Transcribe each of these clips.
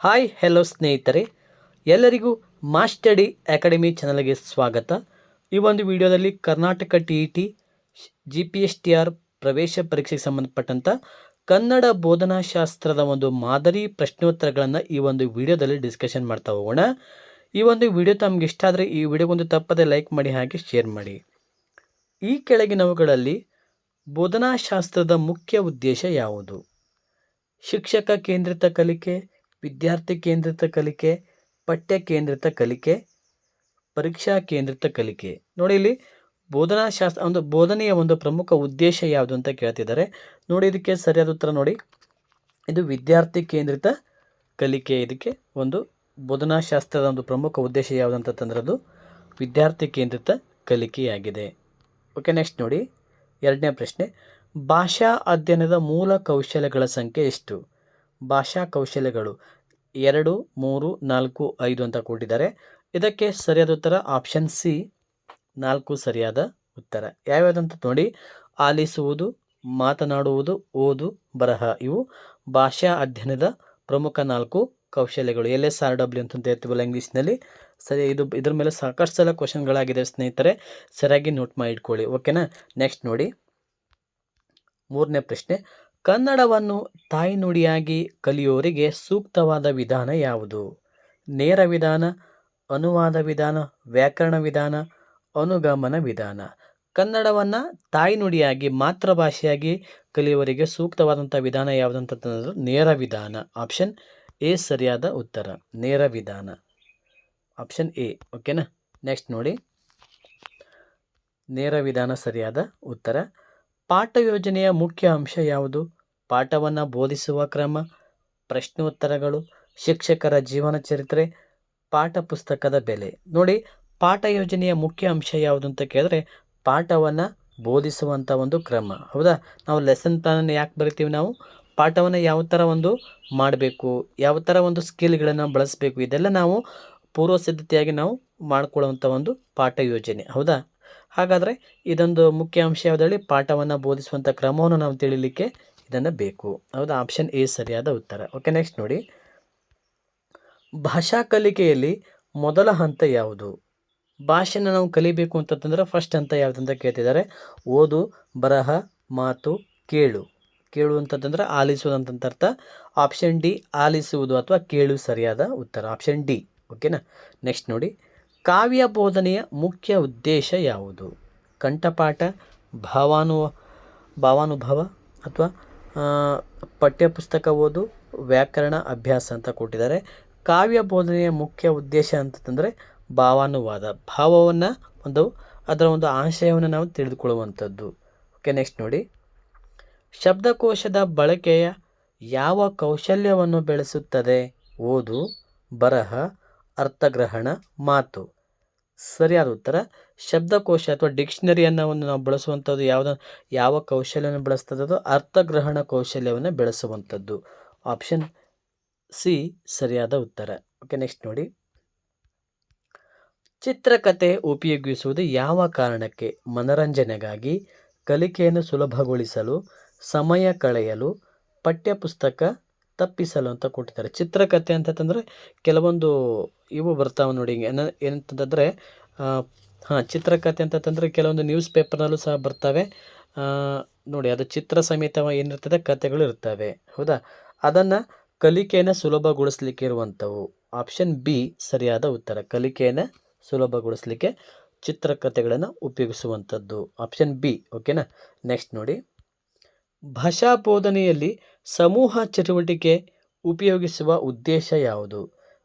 Hi hello ಸ್ನೇಹಿತರೆ. ಎಲ್ಲರಿಗೂ ಮಾಸ್ಟಡಿ academy ಚಾನಲ್ಗೆ ಸ್ವಾಗತ. ಈ ಒಂದು ವಿಡಿಯೋದಲ್ಲಿ Karnataka T E T, G P S T R ಪ್ರವೇಶ ಪರೀಕ್ಷೆಗೆ ಸಂಬಂಧಪಟ್ಟಂಥ ಕನ್ನಡ ಬೋಧನಾಶಾಸ್ತ್ರದ ಒಂದು ಮಾದರಿ ಪ್ರಶ್ನೋತ್ತರಗಳನ್ನು ಈ ಒಂದು ವಿಡಿಯೋದಲ್ಲಿ ಡಿಸ್ಕಷನ್ ಮಾಡ್ತಾ ಹೋಗೋಣ. ಈ ಒಂದು ವಿಡಿಯೋ ತಮಗೆ ಇಷ್ಟ ಆದರೆ ಈ ವಿಡಿಯೋಗೊಂದು ತಪ್ಪದೆ ಲೈಕ್ ಮಾಡಿ, ಹಾಗೆ ಶೇರ್ ಮಾಡಿ. ಈ ಕೆಳಗಿನವುಗಳಲ್ಲಿ ಬೋಧನಾಶಾಸ್ತ್ರದ ಮುಖ್ಯ ಉದ್ದೇಶ ಯಾವುದು? ಶಿಕ್ಷಕ ಕೇಂದ್ರಿತ ಕಲಿಕೆ ವಿದ್ಯಾರ್ಥಿ ಕೇಂದ್ರಿತ ಕಲಿಕೆ, ಪಠ್ಯ ಕೇಂದ್ರಿತ ಕಲಿಕೆ, ಪರೀಕ್ಷಾ ಕೇಂದ್ರಿತ ಕಲಿಕೆ. ನೋಡಿ ಇಲ್ಲಿ ಬೋಧನಾಶಾಸ್ತ್ರ ಒಂದು ಬೋಧನೆಯ ಒಂದು ಪ್ರಮುಖ ಉದ್ದೇಶ ಯಾವುದು ಅಂತ ಕೇಳ್ತಿದ್ದಾರೆ. ನೋಡಿ ಇದಕ್ಕೆ ಸರಿಯಾದ ಉತ್ತರ ನೋಡಿ. ಇದು ವಿದ್ಯಾರ್ಥಿ ಕೇಂದ್ರಿತ ಕಲಿಕೆ. ಇದಕ್ಕೆ ಒಂದು ಬೋಧನಾಶಾಸ್ತ್ರದ ಒಂದು ಪ್ರಮುಖ ಉದ್ದೇಶ ಯಾವುದು ಅಂತಂದ್ರೆ ಅದು ವಿದ್ಯಾರ್ಥಿ ಕೇಂದ್ರಿತ ಕಲಿಕೆಯಾಗಿದೆ. ಓಕೆ, ನೆಕ್ಸ್ಟ್ ನೋಡಿ. ಎರಡನೇ ಪ್ರಶ್ನೆ. ಭಾಷಾ ಅಧ್ಯಯನದ ಮೂಲ ಕೌಶಲ್ಯಗಳ ಸಂಖ್ಯೆ ಎಷ್ಟು? ಭಾಷಾ ಕೌಶಲ್ಯಗಳು ಎರಡು, ಮೂರು, ನಾಲ್ಕು, ಐದು ಅಂತ ಕೊಟ್ಟಿದ್ದಾರೆ. ಇದಕ್ಕೆ ಸರಿಯಾದ ಉತ್ತರ ಆಪ್ಷನ್ ಸಿ ನಾಲ್ಕು ಸರಿಯಾದ ಉತ್ತರ. ಯಾವ್ಯಾವುದಂತ ನೋಡಿ, ಆಲಿಸುವುದು, ಮಾತನಾಡುವುದು, ಓದು, ಬರಹ, ಇವು ಭಾಷಾ ಅಧ್ಯಯನದ ಪ್ರಮುಖ ನಾಲ್ಕು ಕೌಶಲ್ಯಗಳು. ಎಲ್ ಎಸ್ ಆರ್ ಡಬ್ಲ್ಯೂ ಅಂತ ಹೇಳ್ತೀವಲ್ಲ ಇಂಗ್ಲೀಷ್ನಲ್ಲಿ. ಸರಿ, ಇದು ಇದ್ರ ಮೇಲೆ ಸಾಕಷ್ಟು ಸಲ ಕ್ವಶನ್ಗಳಾಗಿದೆ ಸ್ನೇಹಿತರೆ. ಸರಿಯಾಗಿ ನೋಟ್ ಮಾಡಿ ಇಟ್ಕೊಳ್ಳಿ ಓಕೆನಾ ನೆಕ್ಸ್ಟ್ ನೋಡಿ. ಮೂರನೇ ಪ್ರಶ್ನೆ. ಕನ್ನಡವನ್ನು ತಾಯ್ನುಡಿಯಾಗಿ ಕಲಿಯೋರಿಗೆ ಸೂಕ್ತವಾದ ವಿಧಾನ ಯಾವುದು? ನೇರ ವಿಧಾನ, ಅನುವಾದ ವಿಧಾನ, ವ್ಯಾಕರಣ ವಿಧಾನ, ಅನುಗಮನ ವಿಧಾನ. ಕನ್ನಡವನ್ನು ತಾಯ್ನುಡಿಯಾಗಿ, ಮಾತೃಭಾಷೆಯಾಗಿ ಕಲಿಯುವವರಿಗೆ ಸೂಕ್ತವಾದಂಥ ವಿಧಾನ ಯಾವುದಂತಂದ್ರೆ ನೇರ ವಿಧಾನ. ಆಪ್ಷನ್ ಎ ಸರಿಯಾದ ಉತ್ತರ. ನೇರ ವಿಧಾನ. ಆಪ್ಷನ್ ಎ, ಓಕೆನಾ? ನೆಕ್ಸ್ಟ್ ನೋಡಿ. ನೇರ ವಿಧಾನ ಸರಿಯಾದ ಉತ್ತರ. ಪಾಠ ಯೋಜನೆಯ ಮುಖ್ಯ ಅಂಶ ಯಾವುದು? ಪಾಠವನ್ನು ಬೋಧಿಸುವ ಕ್ರಮ, ಪ್ರಶ್ನೋತ್ತರಗಳು, ಶಿಕ್ಷಕರ ಜೀವನ ಚರಿತ್ರೆ, ಪಾಠ ಪುಸ್ತಕದ ಬೆಲೆ. ನೋಡಿ, ಪಾಠ ಯೋಜನೆಯ ಮುಖ್ಯ ಅಂಶ ಯಾವುದು ಅಂತ ಕೇಳಿದ್ರೆ, ಪಾಠವನ್ನು ಬೋಧಿಸುವಂಥ ಒಂದು ಕ್ರಮ. ಹೌದಾ? ನಾವು ಲೆಸನ್ ಪ್ಲಾನನ್ನು ಯಾಕೆ ಬರಿತೀವಿ ನಾವು? ಪಾಠವನ್ನು ಯಾವ ಥರ ಒಂದು ಮಾಡಬೇಕು, ಯಾವ ಥರ ಒಂದು ಸ್ಕಿಲ್ಗಳನ್ನು ಬಳಸಬೇಕು, ಇದೆಲ್ಲ ನಾವು ಪೂರ್ವ ಸಿದ್ಧತೆಯಾಗಿ ನಾವು ಮಾಡ್ಕೊಳ್ಳುವಂಥ ಒಂದು ಪಾಠ ಯೋಜನೆ. ಹೌದಾ? ಹಾಗಾದರೆ ಇದೊಂದು ಮುಖ್ಯ ಅಂಶ ಯಾವುದರಲ್ಲಿ ಪಾಠವನ್ನು ಬೋಧಿಸುವಂಥ ಕ್ರಮವನ್ನು ನಾವು ತಿಳಿಲಿಕ್ಕೆ ಇದನ್ನು ಬೇಕು. ಹೌದು? ಆಪ್ಷನ್ ಎ ಸರಿಯಾದ ಉತ್ತರ. ಓಕೆ ನೆಕ್ಸ್ಟ್ ನೋಡಿ. ಭಾಷಾ ಕಲಿಕೆಯಲ್ಲಿ ಮೊದಲ ಹಂತ ಯಾವುದು? ಭಾಷೆನ ನಾವು ಕಲಿಬೇಕು ಅಂತಂದ್ರೆ ಫಸ್ಟ್ ಹಂತ ಅಂತ ಕೇಳ್ತಿದ್ದಾರೆ. ಓದು, ಬರಹ, ಮಾತು, ಕೇಳು. ಕೇಳು ಅಂತಂದ್ರೆ ಆಲಿಸುವುದು ಅಂತಂತ ಅರ್ಥ. ಆಪ್ಷನ್ ಡಿ ಆಲಿಸುವುದು ಅಥವಾ ಕೇಳು ಸರಿಯಾದ ಉತ್ತರ. ಆಪ್ಷನ್ ಡಿ ಓಕೆನಾ ನೆಕ್ಸ್ಟ್ ನೋಡಿ. ಕಾವ್ಯ ಬೋಧನೆಯ ಮುಖ್ಯ ಉದ್ದೇಶ ಯಾವುದು? ಕಂಠಪಾಠ, ಭಾವಾನು, ಭಾವಾನುಭವ ಅಥವಾ ಪಠ್ಯಪುಸ್ತಕ ಓದು, ವ್ಯಾಕರಣ ಅಭ್ಯಾಸ ಅಂತ ಕೊಟ್ಟಿದ್ದಾರೆ. ಕಾವ್ಯ ಬೋಧನೆಯ ಮುಖ್ಯ ಉದ್ದೇಶ ಅಂತಂದರೆ ಭಾವಾನುವಾದ, ಭಾವವನ್ನು ಒಂದು, ಅದರ ಒಂದು ಆಶಯವನ್ನು ನಾವು ತಿಳಿದುಕೊಳ್ಳುವಂಥದ್ದು. ಓಕೆ ನೆಕ್ಸ್ಟ್ ನೋಡಿ. ಶಬ್ದಕೋಶದ ಬಳಕೆಯ ಯಾವ ಕೌಶಲ್ಯವನ್ನು ಬೆಳೆಸುತ್ತದೆ? ಓದು, ಬರಹ, ಅರ್ಥಗ್ರಹಣ, ಮಾತು. ಸರಿಯಾದ ಉತ್ತರ ಶಬ್ದಕೋಶ ಅಥವಾ ಡಿಕ್ಷನರಿಯನ್ನು ಒಂದು ನಾವು ಬಳಸುವಂಥದ್ದು ಯಾವುದ, ಯಾವ ಕೌಶಲ್ಯವನ್ನು ಬಳಸ್ತದೋ ಅರ್ಥಗ್ರಹಣ ಕೌಶಲ್ಯವನ್ನು ಬೆಳೆಸುವಂಥದ್ದು. ಆಪ್ಷನ್ ಸಿ ಸರಿಯಾದ ಉತ್ತರ. ಓಕೆ ನೆಕ್ಸ್ಟ್ ನೋಡಿ. ಚಿತ್ರಕಥೆ ಉಪಯೋಗಿಸುವುದು ಯಾವ ಕಾರಣಕ್ಕೆ? ಮನರಂಜನೆಗಾಗಿ, ಕಲಿಕೆಯನ್ನು ಸುಲಭಗೊಳಿಸಲು, ಸಮಯ ಕಳೆಯಲು, ಪಠ್ಯಪುಸ್ತಕ ತಪ್ಪಿಸಲು ಅಂತ ಕೊಟ್ಟಿದ್ದಾರೆ. ಚಿತ್ರಕಥೆ ಅಂತಂದರೆ ಕೆಲವೊಂದು ಇವು ಬರ್ತಾವೆ ನೋಡಿ, ಏನ, ಏನಂತಂದರೆ ಹಾಂ ಚಿತ್ರಕಥೆ ಅಂತಂದರೆ ಕೆಲವೊಂದು ನ್ಯೂಸ್ ಪೇಪರ್ನಲ್ಲೂ ಸಹ ಬರ್ತವೆ. ನೋಡಿ, ಅದು ಚಿತ್ರ ಸಮೇತ ಏನಿರ್ತದೆ ಕಥೆಗಳು ಇರ್ತವೆ. ಹೌದಾ? ಅದನ್ನು ಕಲಿಕೆಯನ್ನು ಸುಲಭಗೊಳಿಸ್ಲಿಕ್ಕೆ ಇರುವಂಥವು. ಆಪ್ಷನ್ ಬಿ ಸರಿಯಾದ ಉತ್ತರ. ಕಲಿಕೆಯನ್ನು ಸುಲಭಗೊಳಿಸ್ಲಿಕ್ಕೆ ಚಿತ್ರಕಥೆಗಳನ್ನು ಉಪಯೋಗಿಸುವಂಥದ್ದು. ಆಪ್ಷನ್ ಬಿ ಓಕೆನಾ ನೆಕ್ಸ್ಟ್ ನೋಡಿ. ಭಾಷಾ ಬೋಧನೆಯಲ್ಲಿ ಸಮೂಹ ಚಟುವಟಿಕೆ ಉಪಯೋಗಿಸುವ ಉದ್ದೇಶ ಯಾವುದು?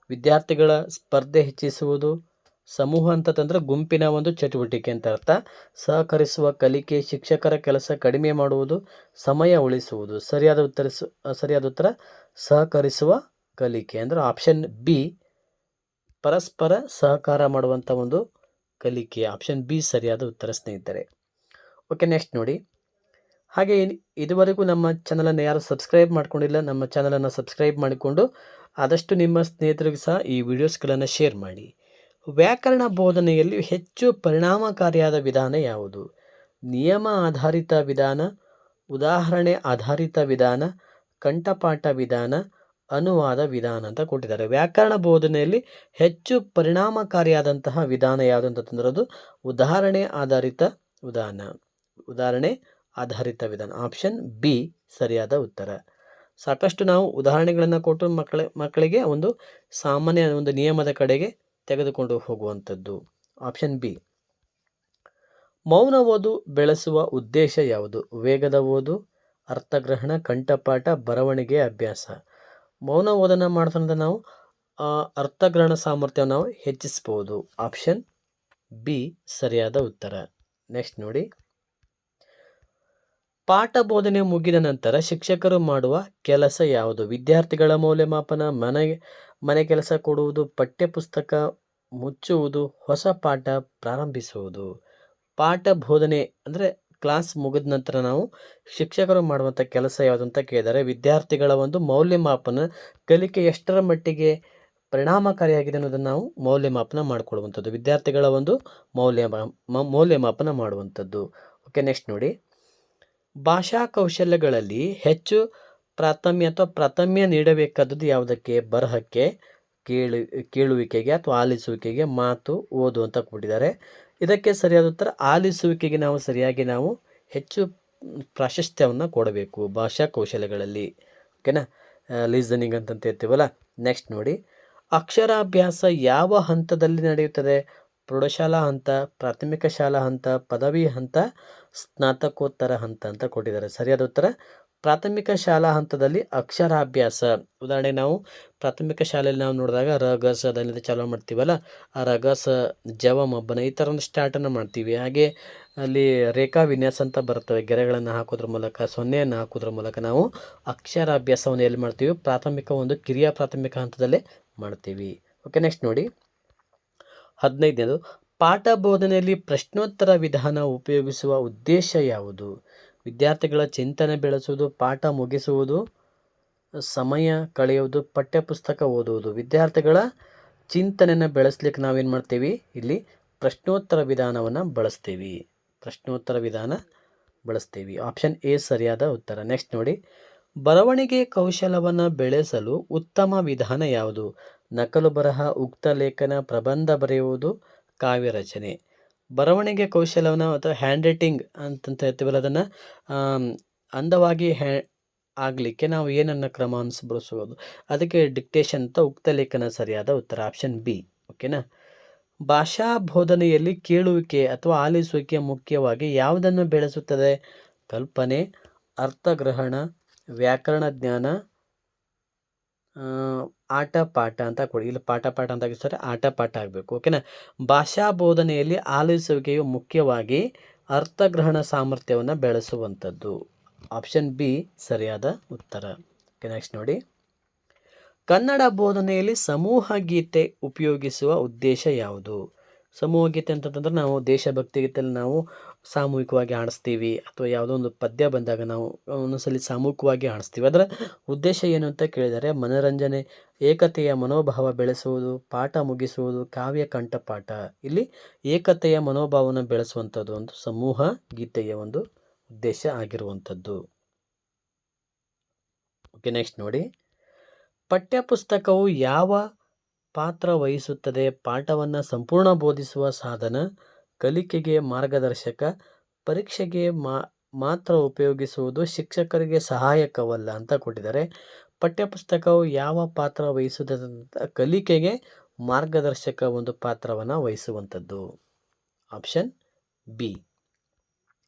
ವಿದ್ಯಾರ್ಥಿಗಳ ಸ್ಪರ್ಧೆ ಹೆಚ್ಚಿಸುವುದು ಸಮೂಹ ಅಂತಂದ್ರೆ ಗುಂಪಿನ ಒಂದು ಚಟುವಟಿಕೆ ಅಂತ ಅರ್ಥ. ಸಹಕರಿಸುವ ಕಲಿಕೆ ಶಿಕ್ಷಕರ ಕೆಲಸ ಕಡಿಮೆ ಮಾಡುವುದು, ಸಮಯ ಉಳಿಸುವುದು. ಸರಿಯಾದ ಉತ್ತರಿಸು ಸರಿಯಾದ ಉತ್ತರ, ಸಹಕರಿಸುವ ಕಲಿಕೆ ಅಂದರೆ ಆಪ್ಷನ್ ಬಿ ಪರಸ್ಪರ ಸಹಕಾರ ಮಾಡುವಂಥ ಒಂದು ಕಲಿಕೆ. ಆಪ್ಷನ್ ಬಿ ಸರಿಯಾದ ಉತ್ತರ, ಸ್ನೇಹಿತರೆ. ಓಕೆ ನೆಕ್ಸ್ಟ್ ನೋಡಿ. ಹಾಗೆ ಇದುವರೆಗೂ ನಮ್ಮ ಚಾನಲನ್ನು ಯಾರು ಸಬ್ಸ್ಕ್ರೈಬ್ ಮಾಡ್ಕೊಂಡಿಲ್ಲ, ನಮ್ಮ ಚಾನಲನ್ನು ಸಬ್ಸ್ಕ್ರೈಬ್ ಮಾಡಿಕೊಂಡು ಆದಷ್ಟು ನಿಮ್ಮ ಸ್ನೇಹಿತರಿಗೂ ಸಹ ಈ ವಿಡಿಯೋಸ್ಗಳನ್ನು ಶೇರ್ ಮಾಡಿ. ವ್ಯಾಕರಣ ಬೋಧನೆಯಲ್ಲಿ ಹೆಚ್ಚು ಪರಿಣಾಮಕಾರಿಯಾದ ವಿಧಾನ ಯಾವುದು? ನಿಯಮ ಆಧಾರಿತ ವಿಧಾನ, ಉದಾಹರಣೆ ಆಧಾರಿತ ವಿಧಾನ, ಕಂಠಪಾಠ ವಿಧಾನ, ಅನುವಾದ ವಿಧಾನ ಅಂತ ಕೊಟ್ಟಿದ್ದಾರೆ. ವ್ಯಾಕರಣ ಬೋಧನೆಯಲ್ಲಿ ಹೆಚ್ಚು ಪರಿಣಾಮಕಾರಿಯಾದಂತಹ ವಿಧಾನ ಯಾವುದು ಅಂತಂದ್ರೆ ಅದು ಉದಾಹರಣೆ ಆಧಾರಿತ ವಿಧಾನ. ಉದಾಹರಣೆ ಆಧಾರಿತ ವಿಧಾನ. ಆಪ್ಷನ್ ಬಿ, ಸರಿಯಾದ ಉತ್ತರ. ಸಾಕಷ್ಟು ನಾವು ಉದಾಹರಣೆಗಳನ್ನು ಕೊಟ್ಟು ಮಕ್ಕಳ, ಮಕ್ಕಳಿಗೆ ಒಂದು ಸಾಮಾನ್ಯ ಒಂದು ನಿಯಮದ ಕಡೆಗೆ ತೆಗೆದುಕೊಂಡು ಹೋಗುವಂಥದ್ದು. Option B. ಮೌನ ಓದು ಬೆಳೆಸುವ ಉದ್ದೇಶ ಯಾವುದು? ವೇಗದ ಓದು, ಅರ್ಥಗ್ರಹಣ, ಕಂಠಪಾಠ, ಬರವಣಿಗೆ, ಅಭ್ಯಾಸ. ಮೌನ ಓದನ ಮಾಡೋದ್ರಿಂದ ನಾವು ಅರ್ಥಗ್ರಹಣ ಸಾಮರ್ಥ್ಯವನ್ನು ನಾವು ಹೆಚ್ಚಿಸ್ಬೋದು. ಆಪ್ಷನ್ ಬಿ, ಸರಿಯಾದ ಉತ್ತರ. ನೆಕ್ಸ್ಟ್ ನೋಡಿ. ಪಾಠ ಬೋಧನೆ ಮುಗಿದ ನಂತರ ಶಿಕ್ಷಕರು ಮಾಡುವ ಕೆಲಸ ಯಾವುದು? ವಿದ್ಯಾರ್ಥಿಗಳ ಮೌಲ್ಯಮಾಪನ, ಮನೆ ಮನೆ ಕೆಲಸ ಕೊಡುವುದು, ಪಠ್ಯಪುಸ್ತಕ ಮುಚ್ಚುವುದು, ಹೊಸ ಪಾಠ ಪ್ರಾರಂಭಿಸುವುದು. ಪಾಠ ಬೋಧನೆ ಅಂದರೆ ಕ್ಲಾಸ್ ಮುಗಿದ ನಂತರ ನಾವು ಶಿಕ್ಷಕರು ಮಾಡುವಂಥ ಕೆಲಸ ಯಾವುದು ಅಂತ ಕೇಳಿದರೆ, ವಿದ್ಯಾರ್ಥಿಗಳ ಒಂದು ಮೌಲ್ಯಮಾಪನ ಕಲಿಕೆ ಎಷ್ಟರ ಮಟ್ಟಿಗೆ ಪರಿಣಾಮಕಾರಿಯಾಗಿದೆ ಅನ್ನೋದನ್ನು ನಾವು ಮೌಲ್ಯಮಾಪನ ಮಾಡಿಕೊಳ್ಳುವಂಥದ್ದು. ವಿದ್ಯಾರ್ಥಿಗಳ ಒಂದು ಮೌಲ್ಯ ಮೌಲ್ಯಮಾಪನ ಮಾಡುವಂಥದ್ದು. ಓಕೆ ನೆಕ್ಸ್ಟ್ ನೋಡಿ. ಭಾಷಾ ಕೌಶಲ್ಯಗಳಲ್ಲಿ ಹೆಚ್ಚು ಪ್ರಾಥಮ್ಯ ಅಥವಾ ಪ್ರಾಥಮ್ಯ ನೀಡಬೇಕಾದದ್ದು ಯಾವುದಕ್ಕೆ? ಬರಹಕ್ಕೆ ಕೇಳು, ಕೇಳುವಿಕೆಗೆ ಅಥವಾ ಆಲಿಸುವಿಕೆಗೆ ಮಾತು ಓದು ಅಂತ ಕೊಟ್ಟಿದ್ದಾರೆ. ಇದಕ್ಕೆ ಸರಿಯಾದ ಉತ್ತರ, ಆಲಿಸುವಿಕೆಗೆ ನಾವು ಸರಿಯಾಗಿ ನಾವು ಹೆಚ್ಚು ಪ್ರಾಶಸ್ತ್ಯವನ್ನು ಕೊಡಬೇಕು ಭಾಷಾ ಕೌಶಲ್ಯಗಳಲ್ಲಿ ಓಕೆನಾ? ಲೀಸನಿಂಗ್ ಅಂತಂತ ಇರ್ತೀವಲ್ಲ? ನೆಕ್ಸ್ಟ್ ನೋಡಿ. ಅಕ್ಷರಾಭ್ಯಾಸ ಯಾವ ಹಂತದಲ್ಲಿ ನಡೆಯುತ್ತದೆ? ಪ್ರೌಢಶಾಲಾ ಹಂತ, ಪ್ರಾಥಮಿಕ ಶಾಲಾ ಹಂತ, ಪದವಿ ಹಂತ, ಸ್ನಾತಕೋತ್ತರ ಹಂತ ಅಂತ ಕೊಟ್ಟಿದ್ದಾರೆ. ಸರಿಯಾದ ಉತ್ತರ ಪ್ರಾಥಮಿಕ ಶಾಲಾ ಹಂತದಲ್ಲಿ ಅಕ್ಷರಾಭ್ಯಾಸ. ಉದಾಹರಣೆ ನಾವು ಪ್ರಾಥಮಿಕ ಶಾಲೆಯಲ್ಲಿ ನಾವು ನೋಡಿದಾಗ ರ, ಗ, ಸ ಮಾಡ್ತೀವಲ್ಲ? ಆ ರ, ಗ ಜವ ಮಬ್ಬನ ಈ ಥರ ಒಂದು ಸ್ಟಾರ್ಟನ್ನು ಮಾಡ್ತೀವಿ. ಹಾಗೆ ಅಲ್ಲಿ ರೇಖಾ ವಿನ್ಯಾಸ ಅಂತ ಬರ್ತವೆ ಗೆರೆಗಳನ್ನು ಹಾಕೋದ್ರ ಮೂಲಕ, ಸೊನ್ನೆಯನ್ನು ಹಾಕೋದ್ರ ಮೂಲಕ ನಾವು ಅಕ್ಷರಾಭ್ಯಾಸವನ್ನು ಎಲ್ಲಿ ಮಾಡ್ತೀವಿ? ಪ್ರಾಥಮಿಕ ಒಂದು ಕಿರಿಯ ಪ್ರಾಥಮಿಕ ಹಂತದಲ್ಲೇ ಮಾಡ್ತೀವಿ. ಓಕೆ ನೆಕ್ಸ್ಟ್ ನೋಡಿ. ಹದಿನೈದನೇದು ಪಾಠ ಬೋಧನೆಯಲ್ಲಿ ಪ್ರಶ್ನೋತ್ತರ ವಿಧಾನ ಉಪಯೋಗಿಸುವ ಉದ್ದೇಶ ಯಾವುದು? ವಿದ್ಯಾರ್ಥಿಗಳ ಚಿಂತನೆ ಬೆಳೆಸುವುದು, ಪಾಠ ಮುಗಿಸುವುದು, ಸಮಯ ಕಳೆಯುವುದು, ಪಠ್ಯಪುಸ್ತಕ ಓದುವುದು. ವಿದ್ಯಾರ್ಥಿಗಳ ಚಿಂತನೆಯನ್ನು ಬೆಳೆಸ್ಲಿಕ್ಕೆ ನಾವೇನು ಮಾಡ್ತೀವಿ? ಇಲ್ಲಿ ಪ್ರಶ್ನೋತ್ತರ ವಿಧಾನವನ್ನು ಬಳಸ್ತೀವಿ. ಪ್ರಶ್ನೋತ್ತರ ವಿಧಾನ ಬಳಸ್ತೀವಿ. ಆಪ್ಷನ್ ಎ ಸರಿಯಾದ ಉತ್ತರ. ನೆಕ್ಸ್ಟ್ ನೋಡಿ. ಬರವಣಿಗೆ ಕೌಶಲವನ್ನು ಬೆಳೆಸಲು ಉತ್ತಮ ವಿಧಾನ ಯಾವುದು? ನಕಲು ಬರಹ, ಉಕ್ತ ಲೇಖನ, ಪ್ರಬಂಧ ಬರೆಯುವುದು, ಕಾವ್ಯ ರಚನೆ. ಬರವಣಿಗೆ ಕೌಶಲ್ಯವನ್ನು ಅಥವಾ ಹ್ಯಾಂಡ್ ರೈಟಿಂಗ್ ಅಂತಂತ ಹೇಳ್ತೀವಲ್ಲ, ಅದನ್ನು ಅಂದವಾಗಿ ಹ್ಯಾ ಆಗಲಿಕ್ಕೆ ನಾವು ಏನನ್ನು ಕ್ರಮ ಅನುಸರಿಸಬಹುದು ಅದಕ್ಕೆ ಡಿಕ್ಟೇಷನ್ ಅಂತ ಉಕ್ತ ಲೇಖನ ಸರಿಯಾದ ಉತ್ತರ ಆಪ್ಷನ್ ಬಿ ಓಕೆನಾ ಭಾಷಾ ಬೋಧನೆಯಲ್ಲಿ ಕೇಳುವಿಕೆ ಅಥವಾ ಆಲಿಸುವಿಕೆ ಮುಖ್ಯವಾಗಿ ಯಾವುದನ್ನು ಬೆಳೆಸುತ್ತದೆ? ಕಲ್ಪನೆ, ಅರ್ಥಗ್ರಹಣ, ವ್ಯಾಕರಣ ಜ್ಞಾನ ಆಟ ಪಾಠ ಅಂತ ಕೊಡಿ. ಇಲ್ಲಿ, ಪಾಠ ಪಾಠ ಅಂತ ಆಗಿರ್ತಾರೆ ಆಟ ಪಾಠ ಆಗಬೇಕು, ಓಕೆನಾ? ಭಾಷಾ ಬೋಧನೆಯಲ್ಲಿ ಆಲಿಸುವಿಕೆಯು ಮುಖ್ಯವಾಗಿ ಅರ್ಥಗ್ರಹಣ ಸಾಮರ್ಥ್ಯವನ್ನು ಬೆಳೆಸುವಂಥದ್ದು. ಆಪ್ಷನ್ ಬಿ, ಸರಿಯಾದ ಉತ್ತರ. ಓಕೆ, ನೆಕ್ಸ್ಟ್ ನೋಡಿ. ಕನ್ನಡ ಬೋಧನೆಯಲ್ಲಿ ಸಮೂಹ ಗೀತೆ ಉಪಯೋಗಿಸುವ ಉದ್ದೇಶ ಯಾವುದು? ಸಮೂಹ ಗೀತೆ ಅಂತಂತಂದ್ರೆ ನಾವು ದೇಶಭಕ್ತಿ ಗೀತೆಯಲ್ಲಿ ನಾವು ಸಾಮೂಹಿಕವಾಗಿ ಹಾಡಿಸ್ತೀವಿ ಅಥವಾ ಯಾವುದೋ ಒಂದು ಪದ್ಯ ಬಂದಾಗ ನಾವು ಒಂದೊಂದ್ಸಲಿ ಸಾಮೂಹಿಕವಾಗಿ ಹಾಡಿಸ್ತೀವಿ ಅದರ ಉದ್ದೇಶ ಏನು ಅಂತ ಕೇಳಿದರೆ ಮನರಂಜನೆ, ಏಕತೆಯ ಮನೋಭಾವ ಬೆಳೆಸುವುದು, ಪಾಠ ಮುಗಿಸುವುದು, ಕಾವ್ಯ ಕಂಠಪಾಠ ಇಲ್ಲಿ ಏಕತೆಯ ಮನೋಭಾವವನ್ನು ಬೆಳೆಸುವಂಥದ್ದು ಒಂದು ಸಮೂಹ, ಗೀತೆಯ ಒಂದು ಉದ್ದೇಶ ಆಗಿರುವಂಥದ್ದು. ಓಕೆ ನೆಕ್ಸ್ಟ್ ನೋಡಿ. ಪಠ್ಯಪುಸ್ತಕವು ಯಾವ ಪಾತ್ರ ವಹಿಸುತ್ತದೆ? ಪಾಠವನ್ನು ಸಂಪೂರ್ಣ ಬೋಧಿಸುವ ಸಾಧನ ಕಲಿಕೆಗೆ ಮಾರ್ಗದರ್ಶಕ, ಪರೀಕ್ಷೆಗೆ ಮಾತ್ರ ಉಪಯೋಗಿಸುವುದು ಶಿಕ್ಷಕರಿಗೆ ಸಹಾಯಕವಲ್ಲ ಅಂತ ಕೊಟ್ಟಿದ್ದಾರೆ. ಪಠ್ಯಪುಸ್ತಕವು ಯಾವ ಪಾತ್ರ ವಹಿಸುತ್ತದೆ ಕಲಿಕೆಗೆ ಮಾರ್ಗದರ್ಶಕ ಒಂದು ಪಾತ್ರವನ್ನು ವಹಿಸುವಂಥದ್ದು. Option B.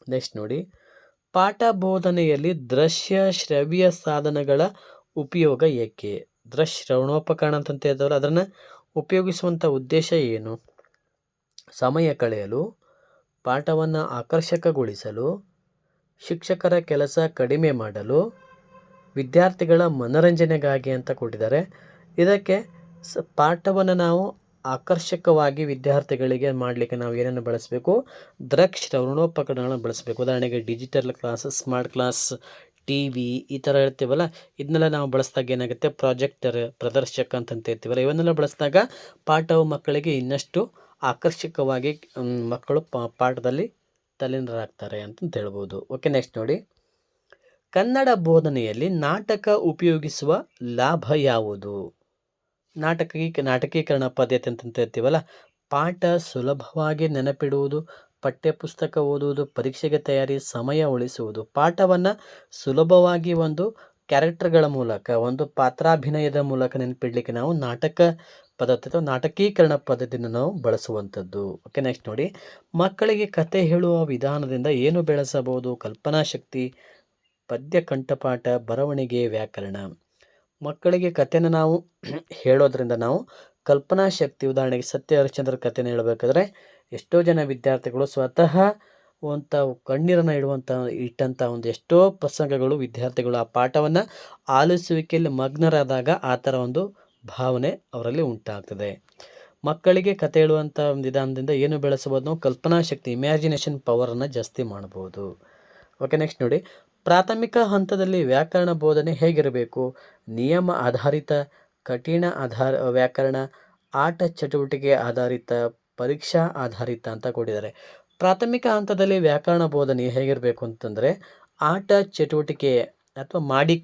ನೆಕ್ಸ್ಟ್ ನೋಡಿ. ಪಾಠ ಬೋಧನೆಯಲ್ಲಿ ದೃಶ್ಯ ಶ್ರವ್ಯ ಸಾಧನಗಳ ಉಪಯೋಗ ಏಕೆ? ದೃಶ್ಯ ಶ್ರವಣೋಪಕರಣ ಅಂತ ಹೇಳ್ದವ್ರು ಅದನ್ನು ಉಪಯೋಗಿಸುವಂಥ ಉದ್ದೇಶ ಏನು? ಸಮಯ ಕಳೆಯಲು, ಪಾಠವನ್ನು ಆಕರ್ಷಕಗೊಳಿಸಲು, ಶಿಕ್ಷಕರ ಕೆಲಸ ಕಡಿಮೆ ಮಾಡಲು, ವಿದ್ಯಾರ್ಥಿಗಳ ಮನರಂಜನೆಗಾಗಿ ಅಂತ ಕೊಟ್ಟಿದ್ದಾರೆ. ಇದಕ್ಕೆ ಸ, ಪಾಠವನ್ನು ನಾವು ಆಕರ್ಷಕವಾಗಿ ವಿದ್ಯಾರ್ಥಿಗಳಿಗೆ ಮಾಡಲಿಕ್ಕೆ ನಾವು ಏನನ್ನು ಬಳಸಬೇಕು? ದ್ರಕ್ಷ ಶ್ರವಣೋಪಕರಣಗಳನ್ನು ಬಳಸಬೇಕು. ಉದಾಹರಣೆಗೆ digital class, smart class T V ಈ ಥರ ಇರ್ತೀವಲ್ಲ, ಇದನ್ನೆಲ್ಲ ನಾವು ಬಳಸಿದಾಗ ಏನಾಗುತ್ತೆ? ಪ್ರಾಜೆಕ್ಟರ್, ಪ್ರದರ್ಶಕ ಅಂತಂತ ಇರ್ತೀವಲ್ಲ, ಇವನ್ನೆಲ್ಲ ಬಳಸಿದಾಗ ಪಾಠವು ಮಕ್ಕಳಿಗೆ ಇನ್ನಷ್ಟು ಆಕರ್ಷಕವಾಗಿ ಮಕ್ಕಳು ಪಾಠದಲ್ಲಿ ತಲ್ಲೀನರಾಗ್ತಾರೆ ಅಂತಂತ ಹೇಳ್ಬೋದು. ಓಕೆ ನೆಕ್ಸ್ಟ್ ನೋಡಿ. ಕನ್ನಡ ಬೋಧನೆಯಲ್ಲಿ ನಾಟಕ ಉಪಯೋಗಿಸುವ ಲಾಭ ಯಾವುದು? ನಾಟಕೀ, ನಾಟಕೀಕರಣ ಪದ್ಧತಿ ಅಂತಂತ ಹೇಳ್ತೀವಲ್ಲ, ಪಾಠ ಸುಲಭವಾಗಿ ನೆನಪಿಡುವುದು, ಪಠ್ಯಪುಸ್ತಕ ಓದುವುದು, ಪರೀಕ್ಷೆಗೆ ತಯಾರಿ, ಸಮಯ ಉಳಿಸುವುದು, ಪಾಠವನ್ನು ಸುಲಭವಾಗಿ ಒಂದು ಕ್ಯಾರೆಕ್ಟರ್ಗಳ ಮೂಲಕ, ಒಂದು ಪಾತ್ರಾಭಿನಯದ ಮೂಲಕ ನೆನಪಿಡ್ಲಿಕ್ಕೆ ನಾವು ನಾಟಕ ಪದ್ಧತಿ ಅಥವಾ ನಾಟಕೀಕರಣ ಪದ್ಧತಿಯನ್ನು ನಾವು ಬಳಸುವಂಥದ್ದು. ಓಕೆ ನೆಕ್ಸ್ಟ್ ನೋಡಿ. ಮಕ್ಕಳಿಗೆ ಕತೆ ಹೇಳುವ ವಿಧಾನದಿಂದ ಏನು ಬೆಳೆಸಬಹುದು? ಕಲ್ಪನಾ ಶಕ್ತಿ, ಪದ್ಯ ಕಂಠಪಾಠ, ಬರವಣಿಗೆ ವ್ಯಾಕರಣ. ಮಕ್ಕಳಿಗೆ ಕಥೆನ ನಾವು ಹೇಳೋದ್ರಿಂದ ನಾವು ಕಲ್ಪನಾ ಶಕ್ತಿ ಉದಾಹರಣೆಗೆ ಸತ್ಯ ಹರಿಶ್ಚಂದ್ರ ಕಥೆನ ಹೇಳಬೇಕಾದ್ರೆ, ಎಷ್ಟೋ ಜನ ವಿದ್ಯಾರ್ಥಿಗಳು ಸ್ವತಃ ಅಂತ ಕಣ್ಣೀರನ್ನು ಇಡುವಂಥ ಇಟ್ಟಂಥ ಒಂದು ಎಷ್ಟೋ ಪ್ರಸಂಗಗಳು ವಿದ್ಯಾರ್ಥಿಗಳು ಆ ಪಾಠವನ್ನು ಆಲಿಸುವಿಕೆಯಲ್ಲಿ ಮಗ್ನರಾದಾಗ ಆ ಥರ ಒಂದು ಭಾವನೆ ಅವರಲ್ಲಿ ಉಂಟಾಗ್ತದೆ. ಮಕ್ಕಳಿಗೆ ಕತೆ ಹೇಳುವಂಥ ಒಂದು ವಿಧಾನದಿಂದ ಏನು ಬೆಳೆಸಬಹುದು ನಾವು ಕಲ್ಪನಾ ಶಕ್ತಿ ಇಮ್ಯಾಜಿನೇಷನ್ ಪವರನ್ನು ಜಾಸ್ತಿ ಮಾಡ್ಬೋದು ಓಕೆ ನೆಕ್ಸ್ಟ್ ನೋಡಿ. ಪ್ರಾಥಮಿಕ ಹಂತದಲ್ಲಿ ವ್ಯಾಕರಣ ಬೋಧನೆ ಹೇಗಿರಬೇಕು? ನಿಯಮ ಆಧಾರಿತ, ಕಠಿಣ ಆಧಾರ, ವ್ಯಾಕರಣ, ಆಟ ಚಟುವಟಿಕೆ ಆಧಾರಿತ, ಪರೀಕ್ಷಾ ಆಧಾರಿತ ಅಂತ ಕೊಟ್ಟಿದ್ದಾರೆ. ಪ್ರಾಥಮಿಕ ಹಂತದಲ್ಲಿ ವ್ಯಾಕರಣ ಬೋಧನೆ ಹೇಗಿರಬೇಕು ಅಂತಂದರೆ, ಆಟ ಚಟುವಟಿಕೆ ಅಥವಾ ಮಾಡಿ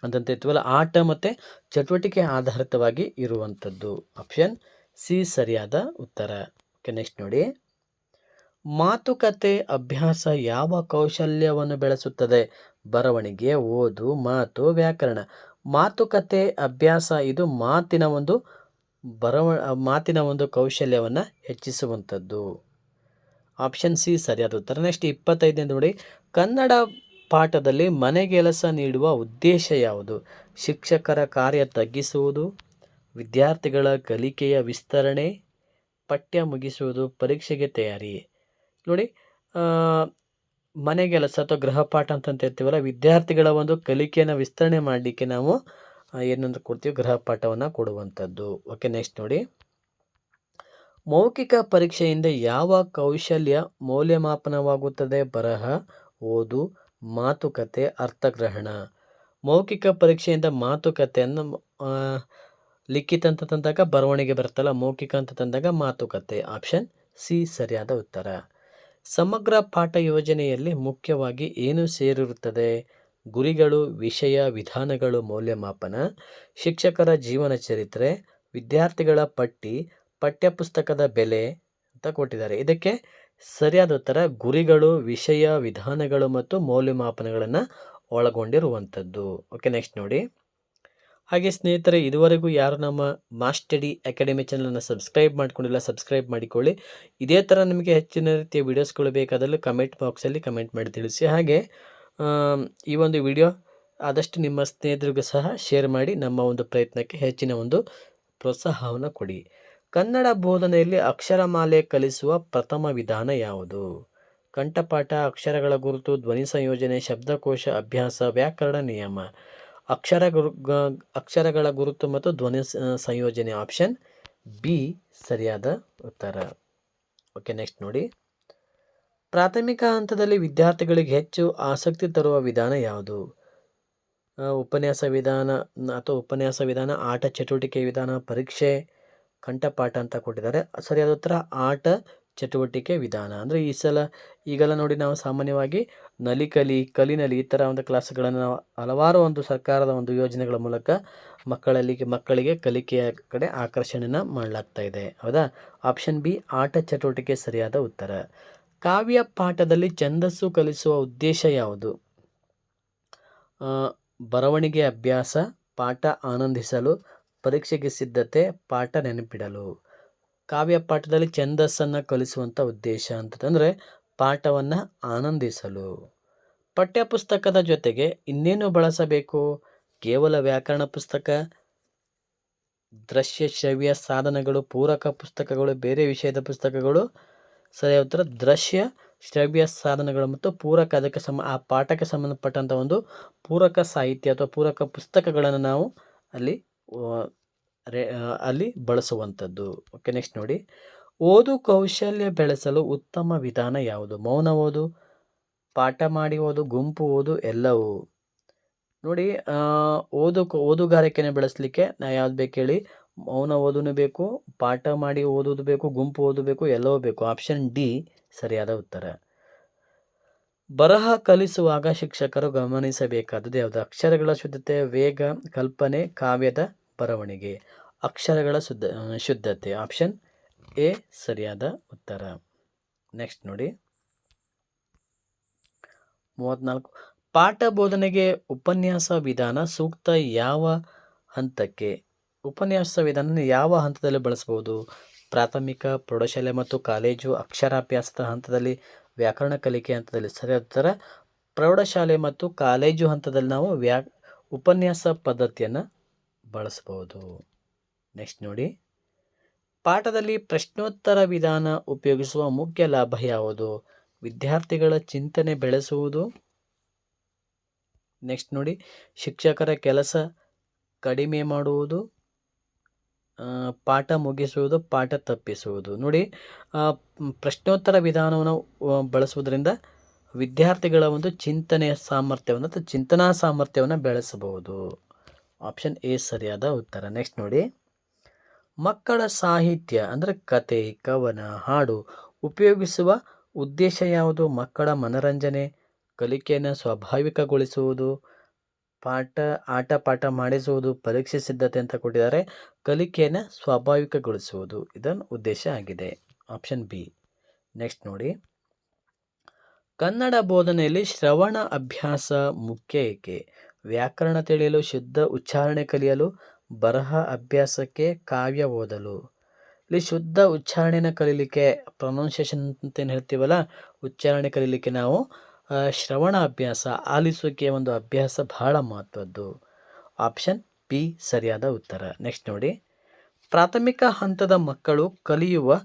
ಕಲಿ ಅಂತಂತ ಹೇಳ್ತೀವಲ್ಲ ಆಟ ಮತ್ತು ಚಟುವಟಿಕೆ ಆಧಾರಿತವಾಗಿ ಇರುವಂಥದ್ದು. ಆಪ್ಷನ್ ಸಿ ಸರಿಯಾದ ಉತ್ತರ. ಓಕೆ ನೆಕ್ಸ್ಟ್ ನೋಡಿ. ಮಾತುಕತೆ ಅಭ್ಯಾಸ ಯಾವ ಕೌಶಲ್ಯವನ್ನು ಬೆಳೆಸುತ್ತದೆ? ಬರವಣಿಗೆ, ಓದು, ಮಾತು, ವ್ಯಾಕರಣ. ಮಾತುಕತೆ ಅಭ್ಯಾಸ ಇದು ಮಾತಿನ ಒಂದು ಬರವ, ಮಾತಿನ ಒಂದು ಕೌಶಲ್ಯವನ್ನು ಹೆಚ್ಚಿಸುವಂಥದ್ದು. ಆಪ್ಷನ್ ಸಿ ಸರಿಯಾದ ಉತ್ತರ. ನೆಕ್ಸ್ಟ್ ಇಪ್ಪತ್ತೈದನೇ ನೋಡಿ. ಕನ್ನಡ ಪಾಠದಲ್ಲಿ ಮನೆಗೆಲಸ ನೀಡುವ ಉದ್ದೇಶ ಯಾವುದು? ಶಿಕ್ಷಕರ ಕಾರ್ಯ ತಗ್ಗಿಸುವುದು, ವಿದ್ಯಾರ್ಥಿಗಳ ಕಲಿಕೆಯ ವಿಸ್ತರಣೆ, ಪಠ್ಯ ಮುಗಿಸುವುದು, ಪರೀಕ್ಷೆಗೆ ತಯಾರಿ. ನೋಡಿ ಮನೆಗೆಲಸ ಅಥವಾ ಗೃಹಪಾಠ ಅಂತ ಹೇಳ್ತೀವಲ್ಲ ವಿದ್ಯಾರ್ಥಿಗಳ ಒಂದು ಕಲಿಕೆಯನ್ನು ವಿಸ್ತರಣೆ ಮಾಡಲಿಕ್ಕೆ ನಾವು ಏನಂತ ಕೊಡ್ತೀವಿ? ಗೃಹಪಾಠವನ್ನು ಕೊಡುವಂಥದ್ದು. ಓಕೆ, ನೆಕ್ಸ್ಟ್ ನೋಡಿ. ಮೌಖಿಕ ಪರೀಕ್ಷೆಯಿಂದ ಯಾವ ಕೌಶಲ್ಯ ಮೌಲ್ಯಮಾಪನವಾಗುತ್ತದೆ? ಬರಹ, ಓದು ಮಾತುಕತೆ ಅರ್ಥಗ್ರಹಣ. ಮೌಖಿಕ ಪರೀಕ್ಷೆಯಿಂದ ಮಾತುಕತೆಯನ್ನು ಲಿಖಿತ ಅಂತ ತಂದಾಗ ಬರವಣಿಗೆ ಬರುತ್ತಲ್ಲ, ಮೌಖಿಕ ಅಂತ ತಂದಾಗ ಮಾತುಕತೆ. ಆಪ್ಷನ್ ಸಿ, ಸರಿಯಾದ ಉತ್ತರ. ಸಮಗ್ರ ಪಾಠ ಯೋಜನೆಯಲ್ಲಿ ಮುಖ್ಯವಾಗಿ ಏನು ಸೇರಿರುತ್ತದೆ? ಗುರಿಗಳು, ವಿಷಯ, ವಿಧಾನಗಳು, ಮೌಲ್ಯಮಾಪನ, ಶಿಕ್ಷಕರ ಜೀವನ ಚರಿತ್ರೆ, ವಿದ್ಯಾರ್ಥಿಗಳ ಪಟ್ಟಿ, ಪಠ್ಯಪುಸ್ತಕದ ಬೆಲೆ ಅಂತ ಕೊಟ್ಟಿದ್ದಾರೆ. ಇದಕ್ಕೆ ಸರಿಯಾದ ಉತ್ತರ, ಗುರಿಗಳು, ವಿಷಯ, ವಿಧಾನಗಳು ಮತ್ತು ಮೌಲ್ಯಮಾಪನಗಳನ್ನು ಒಳಗೊಂಡಿರುವಂಥದ್ದು. ಓಕೆ ನೆಕ್ಸ್ಟ್ ನೋಡಿ. ಹಾಗೆ ಸ್ನೇಹಿತರೆ, ಇದುವರೆಗೂ ಯಾರು ನಮ್ಮ ಮಾಸ್ಟಡಿ ಅಕಾಡೆಮಿ ಚಾನಲನ್ನು ಸಬ್ಸ್ಕ್ರೈಬ್ ಮಾಡ್ಕೊಂಡಿಲ್ಲ, ಸಬ್ಸ್ಕ್ರೈಬ್ ಮಾಡಿಕೊಳ್ಳಿ. ಇದೇ ಥರ ನಿಮಗೆ ಹೆಚ್ಚಿನ ರೀತಿಯ ವೀಡಿಯೋಸ್ಗಳು ಬೇಕಾದಲ್ಲೂ ಕಮೆಂಟ್ ಬಾಕ್ಸಲ್ಲಿ ಕಮೆಂಟ್ ಮಾಡಿ ತಿಳಿಸಿ. ಹಾಗೆ ಈ ಒಂದು ವಿಡಿಯೋ ಆದಷ್ಟು ನಿಮ್ಮ ಸ್ನೇಹಿತರಿಗೂ ಸಹ ಶೇರ್ ಮಾಡಿ, ನಮ್ಮ ಒಂದು ಪ್ರಯತ್ನಕ್ಕೆ ಹೆಚ್ಚಿನ ಒಂದು ಪ್ರೋತ್ಸಾಹವನ್ನು ಕೊಡಿ. ಕನ್ನಡ ಬೋಧನೆಯಲ್ಲಿ ಅಕ್ಷರಮಾಲೆ ಕಲಿಸುವ ಪ್ರಥಮ ವಿಧಾನ ಯಾವುದು? ಕಂಠಪಾಠ, ಅಕ್ಷರಗಳ ಗುರುತು, ಧ್ವನಿ ಸಂಯೋಜನೆ, ಶಬ್ದಕೋಶ, ಅಭ್ಯಾಸ, ವ್ಯಾಕರಣ ನಿಯಮ. ಅಕ್ಷರ ಅಕ್ಷರಗಳ ಗುರುತು ಮತ್ತು ಧ್ವನಿ ಸಂಯೋಜನೆ ಆಪ್ಷನ್ ಬಿ ಸರಿಯಾದ ಉತ್ತರ. ಓಕೆ, ನೆಕ್ಸ್ಟ್ ನೋಡಿ. ಪ್ರಾಥಮಿಕ ಹಂತದಲ್ಲಿ ವಿದ್ಯಾರ್ಥಿಗಳಿಗೆ ಹೆಚ್ಚು ಆಸಕ್ತಿ ತರುವ ವಿಧಾನ ಯಾವುದು? ಉಪನ್ಯಾಸ ವಿಧಾನ ಅಥವಾ ಉಪನ್ಯಾಸ ವಿಧಾನ, ಆಟ ಚಟುವಟಿಕೆ ವಿಧಾನ, ಪರೀಕ್ಷೆ ಕಂಠಪಾಠ ಅಂತ ಕೊಟ್ಟಿದ್ದಾರೆ. ಸರಿಯಾದ ಉತ್ತರ ಆಟ ಚಟುವಟಿಕೆ ವಿಧಾನ. ಅಂದರೆ ಈ ಸಲ ಈಗೆಲ್ಲ ನೋಡಿ ನಾವು ಸಾಮಾನ್ಯವಾಗಿ ನಲಿ, ಕಲಿ, ಕಲಿನಲಿ ಈ ಥರ ಒಂದು ಕ್ಲಾಸ್ಗಳನ್ನು ಹಲವಾರು ಒಂದು ಸರ್ಕಾರದ ಒಂದು ಯೋಜನೆಗಳ ಮೂಲಕ ಮಕ್ಕಳಲ್ಲಿ ಮಕ್ಕಳಿಗೆ ಕಲಿಕೆಯ ಕಡೆ ಆಕರ್ಷಣೆಯನ್ನು ಮಾಡಲಾಗ್ತಾ ಇದೆ. ಹೌದಾ? ಆಪ್ಷನ್ ಬಿ ಆಟ ಚಟುವಟಿಕೆ ಸರಿಯಾದ ಉತ್ತರ. ಕಾವ್ಯ ಪಾಠದಲ್ಲಿ ಛಂದಸ್ಸು ಕಲಿಸುವ ಉದ್ದೇಶ ಯಾವುದು? ಬರವಣಿಗೆ ಅಭ್ಯಾಸ, ಪಾಠ ಆನಂದಿಸಲು ಪರೀಕ್ಷೆಗೆ ಸಿದ್ಧತೆ, ಪಾಠ ನೆನಪಿಡಲು. ಕಾವ್ಯ ಪಾಠದಲ್ಲಿ ಛಂದಸ್ಸನ್ನು ಕಲಿಸುವಂಥ ಉದ್ದೇಶ ಅಂತಂದರೆ ಪಾಠವನ್ನು ಆನಂದಿಸಲು. ಪಠ್ಯಪುಸ್ತಕದ ಜೊತೆಗೆ ಇನ್ನೇನು ಬಳಸಬೇಕು? ಕೇವಲ ವ್ಯಾಕರಣ ಪುಸ್ತಕ? ದೃಶ್ಯ ಶ್ರವ್ಯ ಸಾಧನಗಳು, ಪೂರಕ ಪುಸ್ತಕಗಳು, ಬೇರೆ ವಿಷಯದ ಪುಸ್ತಕಗಳು? ಸರಿಯಾದ ದೃಶ್ಯ ಶ್ರವ್ಯ ಸಾಧನಗಳು ಮತ್ತು ಪೂರಕ ಅದಕ್ಕೆ ಸಮ, ಆ ಪಾಠಕ್ಕೆ ಸಂಬಂಧಪಟ್ಟಂಥ ಒಂದು ಪೂರಕ ಸಾಹಿತ್ಯ ಅಥವಾ ಪೂರಕ ಪುಸ್ತಕಗಳನ್ನು ನಾವು ಅಲ್ಲಿ ಅಲ್ಲಿ ಬಳಸುವಂಥದ್ದು. ಓಕೆ ನೆಕ್ಸ್ಟ್ ನೋಡಿ. ಓದು ಕೌಶಲ್ಯ ಬೆಳೆಸಲು ಉತ್ತಮ ವಿಧಾನ ಯಾವುದು? ಮೌನ ಓದು, ಪಾಠ ಮಾಡಿ ಓದು, ಗುಂಪು ಓದು, ಎಲ್ಲವೂ. ನೋಡಿ ಓದು ಓದುಗಾರಿಕೆನ ಬೆಳೆಸಲಿಕ್ಕೆ ನಾ ಯಾವ್ದು ಬೇಕು ಹೇಳಿ? ಮೌನ ಓದೂ ಬೇಕು, ಪಾಠ ಮಾಡಿ ಓದೋದು ಬೇಕು, ಗುಂಪು ಓದಬೇಕು ಎಲ್ಲವೂ ಬೇಕು. ಆಪ್ಷನ್ ಡಿ ಸರಿಯಾದ ಉತ್ತರ. ಬರಹ ಕಲಿಸುವಾಗ ಶಿಕ್ಷಕರು ಗಮನಿಸಬೇಕಾದದ್ದು ಯಾವುದು? ಅಕ್ಷರಗಳ ಶುದ್ಧತೆ, ವೇಗ, ಕಲ್ಪನೆ, ಕಾವ್ಯದ ಬರವಣಿಗೆ ಅಕ್ಷರಗಳ ಶುದ್ಧ ಶುದ್ಧತೆ. ಆಪ್ಷನ್ ಎ, ಸರಿಯಾದ ಉತ್ತರ. ನೆಕ್ಸ್ಟ್ ನೋಡಿ. ಮೂವತ್ನಾಲ್ಕು. ಪಾಠ ಬೋಧನೆಗೆ ಉಪನ್ಯಾಸ ವಿಧಾನ ಸೂಕ್ತ ಯಾವ ಹಂತಕ್ಕೆ? ಉಪನ್ಯಾಸ ವಿಧಾನ ಯಾವ ಹಂತದಲ್ಲಿ ಬಳಸಬಹುದು? ಪ್ರಾಥಮಿಕ, ಪ್ರೌಢಶಾಲೆ ಮತ್ತು ಕಾಲೇಜು, ಅಕ್ಷರಾಭ್ಯಾಸದ ಹಂತದಲ್ಲಿ, ವ್ಯಾಕರಣ ಕಲಿಕೆ ಹಂತದಲ್ಲಿ. ಸರಿಯಾದ ಉತ್ತರ, ಪ್ರೌಢಶಾಲೆ ಮತ್ತು ಕಾಲೇಜು ಹಂತದಲ್ಲಿ ನಾವು ವ್ಯಾ, ಉಪನ್ಯಾಸ ಪದ್ಧತಿಯನ್ನು ಬಳಸಬಹುದು. ನೆಕ್ಸ್ಟ್ ನೋಡಿ. ಪಾಠದಲ್ಲಿ ಪ್ರಶ್ನೋತ್ತರ ವಿಧಾನ ಉಪಯೋಗಿಸುವ ಮುಖ್ಯ ಲಾಭ ಯಾವುದು? ವಿದ್ಯಾರ್ಥಿಗಳ ಚಿಂತನೆ ಬೆಳೆಸುವುದು. ನೆಕ್ಸ್ಟ್ ನೋಡಿ. ಶಿಕ್ಷಕರ ಕೆಲಸ ಕಡಿಮೆ ಮಾಡುವುದು. ಪಾಠ ಮುಗಿಸುವುದು, ಪಾಠ ತಪ್ಪಿಸುವುದು. ನೋಡಿ ಪ್ರಶ್ನೋತ್ತರ ವಿಧಾನವನ್ನು ಬಳಸುವುದರಿಂದ ವಿದ್ಯಾರ್ಥಿಗಳ ಒಂದು ಚಿಂತನೆಯ ಸಾಮರ್ಥ್ಯವನ್ನು ಅಥವಾ ಚಿಂತನಾ ಸಾಮರ್ಥ್ಯವನ್ನು ಬೆಳೆಸಬಹುದು. ಆಪ್ಷನ್ ಎ ಸರಿಯಾದ ಉತ್ತರ. ನೆಕ್ಸ್ಟ್ ನೋಡಿ. ಮಕ್ಕಳ ಸಾಹಿತ್ಯ, ಅಂದರೆ ಕತೆ, ಕವನ, ಹಾಡು ಉಪಯೋಗಿಸುವ ಉದ್ದೇಶ ಯಾವುದು? ಮಕ್ಕಳ ಮನರಂಜನೆ, ಕಲಿಕೆಯನ್ನು ಸ್ವಾಭಾವಿಕಗೊಳಿಸುವುದು, ಪಾಠ, ಆಟ, ಪಾಠ ಮಾಡಿಸುವುದು, ಪರೀಕ್ಷೆ ಸಿದ್ಧತೆ ಅಂತ ಕೊಟ್ಟಿದ್ದಾರೆ. ಕಲಿಕೆಯನ್ನು ಸ್ವಾಭಾವಿಕಗೊಳಿಸುವುದು ಇದನ್ನು ಉದ್ದೇಶ ಆಗಿದೆ. ಆಪ್ಷನ್ ಬಿ ನೆಕ್ಸ್ಟ್ ನೋಡಿ. ಕನ್ನಡ ಬೋಧನೆಯಲ್ಲಿ ಶ್ರವಣ ಅಭ್ಯಾಸ ಮುಖ್ಯ ಏಕೆ? ವ್ಯಾಕರಣ ತಿಳಿಯಲು, ಶುದ್ಧ ಉಚ್ಚಾರಣೆ ಕಲಿಯಲು, ಬರಹ ಅಭ್ಯಾಸಕ್ಕೆ ಕಾವ್ಯ ಓದಲು. ಇಲ್ಲಿ ಶುದ್ಧ ಉಚ್ಚಾರಣೆನ ಕಲೀಲಿಕ್ಕೆ ಅಂತ ಏನು ಹೇಳ್ತೀವಲ್ಲ, ಉಚ್ಚಾರಣೆ ಕಲೀಲಿಕ್ಕೆ ನಾವು ಶ್ರವಣ ಅಭ್ಯಾಸ, ಆಲಿಸುವಿಕೆಯ ಒಂದು ಅಭ್ಯಾಸ ಬಹಳ ಮಹತ್ವದ್ದು. ಆಪ್ಷನ್ ಬಿ, ಸರಿಯಾದ ಉತ್ತರ. ನೆಕ್ಸ್ಟ್ ನೋಡಿ. ಪ್ರಾಥಮಿಕ ಹಂತದ ಮಕ್ಕಳು ಕಲಿಯುವ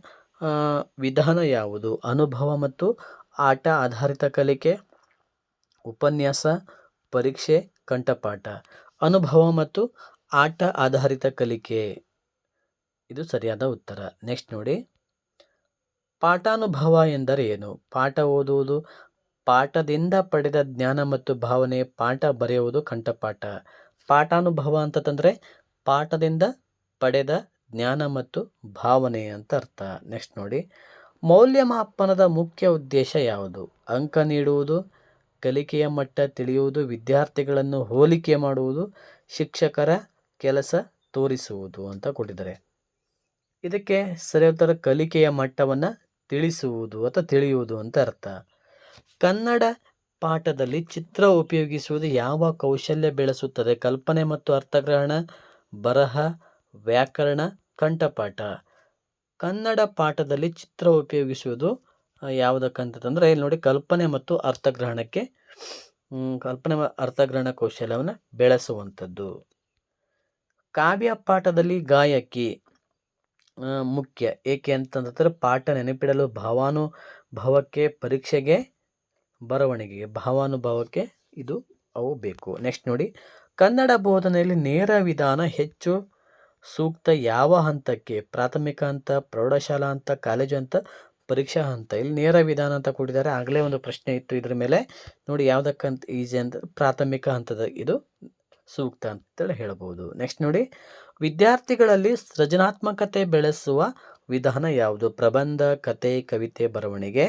ವಿಧಾನ ಯಾವುದು? ಅನುಭವ ಮತ್ತು ಆಟ ಆಧಾರಿತ ಕಲಿಕೆ, ಉಪನ್ಯಾಸ, ಪರೀಕ್ಷೆ ಕಂಠಪಾಠ, ಅನುಭವ ಮತ್ತು ಆಟ ಆಧಾರಿತ ಕಲಿಕೆ. ಇದು ಸರಿಯಾದ ಉತ್ತರ. ನೆಕ್ಸ್ಟ್ ನೋಡಿ. ಪಾಠಾನುಭವ ಎಂದರೆ ಏನು? ಪಾಠ ಓದುವುದು, ಪಾಠದಿಂದ ಪಡೆದ ಜ್ಞಾನ ಮತ್ತು ಭಾವನೆ, ಪಾಠ ಬರೆಯುವುದು ಕಂಠಪಾಠ. ಪಾಠಾನುಭವ ಅಂತಂದರೆ ಪಾಠದಿಂದ ಪಡೆದ ಜ್ಞಾನ ಮತ್ತು ಭಾವನೆ ಅಂತ ಅರ್ಥ. ನೆಕ್ಸ್ಟ್ ನೋಡಿ. ಮೌಲ್ಯಮಾಪನದ ಮುಖ್ಯ ಉದ್ದೇಶ ಯಾವುದು? ಅಂಕ ನೀಡುವುದು ಕಲಿಕೆಯ ಮಟ್ಟ ತಿಳಿಯುವುದು, ವಿದ್ಯಾರ್ಥಿಗಳನ್ನು ಹೋಲಿಕೆ ಮಾಡುವುದು, ಶಿಕ್ಷಕರ ಕೆಲಸ ತೋರಿಸುವುದು ಅಂತ ಕೊಟ್ಟಿದ್ದಾರೆ. ಇದಕ್ಕೆ ಸರಿ ಕಲಿಕೆಯ ಮಟ್ಟವನ್ನು ತಿಳಿಸುವುದು ಅಥವಾ ತಿಳಿಯುವುದು ಅಂತ ಅರ್ಥ. ಕನ್ನಡ ಪಾಠದಲ್ಲಿ ಚಿತ್ರ ಉಪಯೋಗಿಸುವುದು ಯಾವ ಕೌಶಲ್ಯ ಬೆಳೆಸುತ್ತದೆ? ಕಲ್ಪನೆ ಮತ್ತು ಅರ್ಥಗ್ರಹಣ, ಬರಹ, ವ್ಯಾಕರಣ, ಕಂಠಪಾಠ. ಕನ್ನಡ ಪಾಠದಲ್ಲಿ ಚಿತ್ರ ಉಪಯೋಗಿಸುವುದು ಯಾವುದಕ್ಕಂತಂದ್ರೆ ಇಲ್ಲಿ ನೋಡಿ ಕಲ್ಪನೆ ಮತ್ತು ಅರ್ಥಗ್ರಹಣಕ್ಕೆ ಕಲ್ಪನೆ ಅರ್ಥಗ್ರಹಣ ಕೌಶಲ್ಯವನ್ನು ಬೆಳೆಸುವಂಥದ್ದು. ಕಾವ್ಯ ಪಾಠದಲ್ಲಿ ಗಾಯಕಿ ಮುಖ್ಯ. ಏಕೆ ಅಂತಂದ್ರೆ ಪಾಠ ನೆನಪಿಡಲು ಭಾವಾನುಭವಕ್ಕೆ, ಪರೀಕ್ಷೆಗೆ, ಬರವಣಿಗೆಗೆ, ಭಾವಾನುಭವಕ್ಕೆ ಇದು ಅವು ಬೇಕು. ನೆಕ್ಸ್ಟ್ ನೋಡಿ, ಕನ್ನಡ ಬೋಧನೆಯಲ್ಲಿ ನೇರ ವಿಧಾನ ಹೆಚ್ಚು ಸೂಕ್ತ ಯಾವ ಹಂತಕ್ಕೆ? ಪ್ರಾಥಮಿಕ ಹಂತ, ಪ್ರೌಢಶಾಲಾ ಹಂತ, ಕಾಲೇಜು ಹಂತ ಪರೀಕ್ಷಾ ಹಂತ. ಇಲ್ಲಿ ನೇರ ವಿಧಾನ ಅಂತ ಕೊಟ್ಟಿದ್ದಾರೆ ಆಗಲೇ ಒಂದು ಪ್ರಶ್ನೆ ಇತ್ತು ಇದ್ರ ಮೇಲೆ. ನೋಡಿ ಯಾವುದಕ್ಕಂತ ಈಸಿ ಅಂತ ಪ್ರಾಥಮಿಕ ಹಂತದ ಇದು ಸೂಕ್ತ ಅಂತೇಳಿ ಹೇಳ್ಬೋದು. ನೆಕ್ಸ್ಟ್ ನೋಡಿ. ವಿದ್ಯಾರ್ಥಿಗಳಲ್ಲಿ ಸೃಜನಾತ್ಮಕತೆ ಬೆಳೆಸುವ ವಿಧಾನ ಯಾವುದು? ಪ್ರಬಂಧ, ಕತೆ, ಕವಿತೆ, ಬರವಣಿಗೆ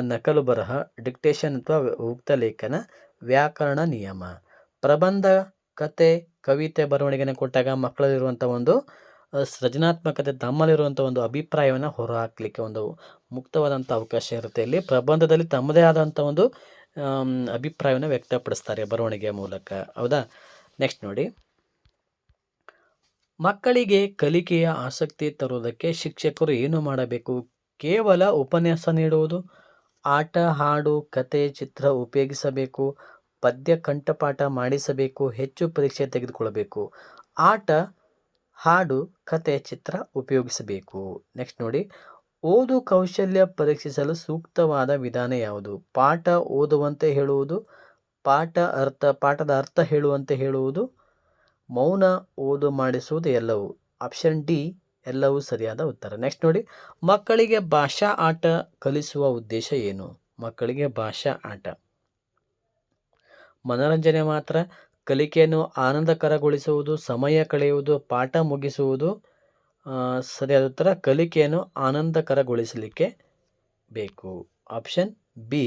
ನಕಲು ಬರಹ, ಡಿಕ್ಟೇಷನ್ ಅಥವಾ ಉಕ್ತ ಲೇಖನ, ವ್ಯಾಕರಣ ನಿಯಮ. ಪ್ರಬಂಧ, ಕತೆ, ಕವಿತೆ, ಬರವಣಿಗೆನ ಕೊಟ್ಟಾಗ ಮಕ್ಕಳಲ್ಲಿರುವಂಥ ಒಂದು ಸೃಜನಾತ್ಮಕತೆ ತಮ್ಮಲ್ಲಿರುವಂಥ ಒಂದು ಅಭಿಪ್ರಾಯವನ್ನು ಹೊರಹಾಕ್ಲಿಕ್ಕೆ ಒಂದು ಮುಕ್ತವಾದಂಥ ಅವಕಾಶ ಇರುತ್ತೆ. ಇಲ್ಲಿ ಪ್ರಬಂಧದಲ್ಲಿ ತಮ್ಮದೇ ಆದಂಥ ಒಂದು ಅಭಿಪ್ರಾಯವನ್ನು ವ್ಯಕ್ತಪಡಿಸ್ತಾರೆ ಬರವಣಿಗೆಯ ಮೂಲಕ. ಹೌದಾ? ನೆಕ್ಸ್ಟ್ ನೋಡಿ. ಮಕ್ಕಳಿಗೆ ಕಲಿಕೆಯ ಆಸಕ್ತಿ ತರುವುದಕ್ಕೆ ಶಿಕ್ಷಕರು ಏನು ಮಾಡಬೇಕು? ಕೇವಲ ಉಪನ್ಯಾಸ ನೀಡುವುದು? ಆಟ, ಹಾಡು, ಕತೆ, ಚಿತ್ರ ಉಪಯೋಗಿಸಬೇಕು? ಪದ್ಯ, ಕಂಠಪಾಠ ಮಾಡಿಸಬೇಕು? ಹೆಚ್ಚು ಪರೀಕ್ಷೆ ತೆಗೆದುಕೊಳ್ಳಬೇಕು? ಆಟ ಹಾಡು ಕತೆ ಚಿತ್ರ ಉಪಯೋಗಿಸಬೇಕು. ನೆಕ್ಸ್ಟ್ ನೋಡಿ. ಓದು ಕೌಶಲ್ಯ ಪರೀಕ್ಷಿಸಲು ಸೂಕ್ತವಾದ ವಿಧಾನ ಯಾವುದು? ಪಾಠ ಓದುವಂತೆ ಹೇಳುವುದು, ಪಾಠ ಅರ್ಥ, ಪಾಠದ ಅರ್ಥ ಹೇಳುವಂತೆ ಹೇಳುವುದು, ಮೌನ ಓದು ಮಾಡಿಸುವುದು ಎಲ್ಲವೂ? ಆಪ್ಷನ್ ಡಿ, ಎಲ್ಲವೂ ಸರಿಯಾದ ಉತ್ತರ. ನೆಕ್ಸ್ಟ್ ನೋಡಿ. ಮಕ್ಕಳಿಗೆ ಭಾಷಾ ಆಟ ಕಲಿಸುವ ಉದ್ದೇಶ ಏನು? ಮಕ್ಕಳಿಗೆ ಭಾಷಾ ಆಟ. ಮನರಂಜನೆ ಮಾತ್ರ ಕಲಿಕೆಯನ್ನು ಆನಂದಕರಗೊಳಿಸುವುದು, ಸಮಯ ಕಳೆಯುವುದು, ಪಾಠ ಮುಗಿಸುವುದು ಸರಿಯಾದ ಉತ್ತರ ಕಲಿಕೆಯನ್ನು ಆನಂದಕರಗೊಳಿಸಲಿಕ್ಕೆ ಬೇಕು. ಆಪ್ಷನ್ ಬಿ,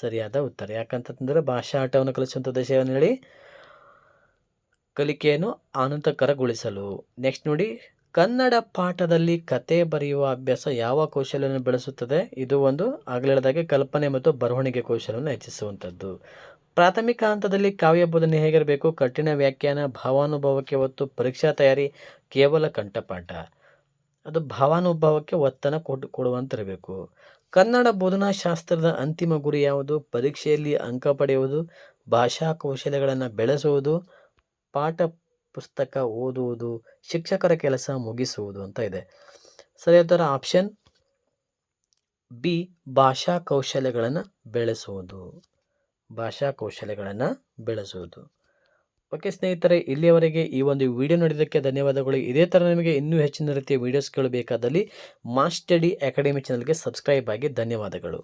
ಸರಿಯಾದ ಉತ್ತರ. ಯಾಕಂತಂದರೆ ಭಾಷಾ ಆಟವನ್ನು ಕಲಿಸುವಂಥ ಉದ್ದೇಶವನ್ನು ಹೇಳಿ, ಕಲಿಕೆಯನ್ನು ಆನಂದಕರಗೊಳಿಸಲು. ನೆಕ್ಸ್ಟ್ ನೋಡಿ, ಕನ್ನಡ ಪಾಠದಲ್ಲಿ ಕತೆ ಬರೆಯುವ ಅಭ್ಯಾಸ ಯಾವ ಕೌಶಲ್ಯವನ್ನು ಬೆಳೆಸುತ್ತದೆ? ಇದು ಒಂದು ಆಗಲೇ ಕಲ್ಪನೆ ಮತ್ತು ಬರವಣಿಗೆ ಕೌಶಲ್ಯವನ್ನು ಹೆಚ್ಚಿಸುವಂಥದ್ದು. ಪ್ರಾಥಮಿಕ ಹಂತದಲ್ಲಿ ಕಾವ್ಯ ಬೋಧನೆ ಹೇಗಿರಬೇಕು? ಕಠಿಣ ವ್ಯಾಖ್ಯಾನ, ಭಾವಾನುಭವಕ್ಕೆ ಒತ್ತು, ಪರೀಕ್ಷಾ ತಯಾರಿ, ಕೇವಲ ಕಂಠಪಾಠ. ಅದು ಭಾವಾನುಭವಕ್ಕೆ ಒತ್ತನ್ನು ಕೊಟ್ಟು ಕೊಡುವಂತಿರಬೇಕು. ಕನ್ನಡ ಬೋಧನಾ ಶಾಸ್ತ್ರದ ಅಂತಿಮ ಗುರಿ ಯಾವುದು? ಪರೀಕ್ಷೆಯಲ್ಲಿ ಅಂಕ ಪಡೆಯುವುದು ಭಾಷಾ ಕೌಶಲ್ಯಗಳನ್ನು ಬೆಳೆಸುವುದು, ಪಾಠ ಪುಸ್ತಕ ಓದುವುದು, ಶಿಕ್ಷಕರ ಕೆಲಸ ಮುಗಿಸುವುದು ಅಂತ ಇದೆ. ಸರಿಯಾದ ಆಪ್ಷನ್ ಬಿ ಭಾಷಾ ಕೌಶಲ್ಯಗಳನ್ನು ಬೆಳೆಸುವುದು. ಭಾಷಾ ಕೌಶಲ್ಯಗಳನ್ನು ಬೆಳೆಸುವುದು. ಓಕೆ ಸ್ನೇಹಿತರೆ, ಇಲ್ಲಿಯವರೆಗೆ ಈ ಒಂದು ವಿಡಿಯೋ ನೋಡಿದ್ದಕ್ಕೆ ಧನ್ಯವಾದಗಳು. ಇದೇ ಥರ ನಿಮಗೆ ಇನ್ನೂ ಹೆಚ್ಚಿನ ರೀತಿಯ ವೀಡಿಯೋಸ್ಗಳು ಬೇಕಾದಲ್ಲಿ ಮಾಸ್ಟಡಿ ಅಕಾಡೆಮಿ ಚಾನಲ್ಗೆ ಸಬ್ಸ್ಕ್ರೈಬ್ ಆಗಿ ಧನ್ಯವಾದಗಳು.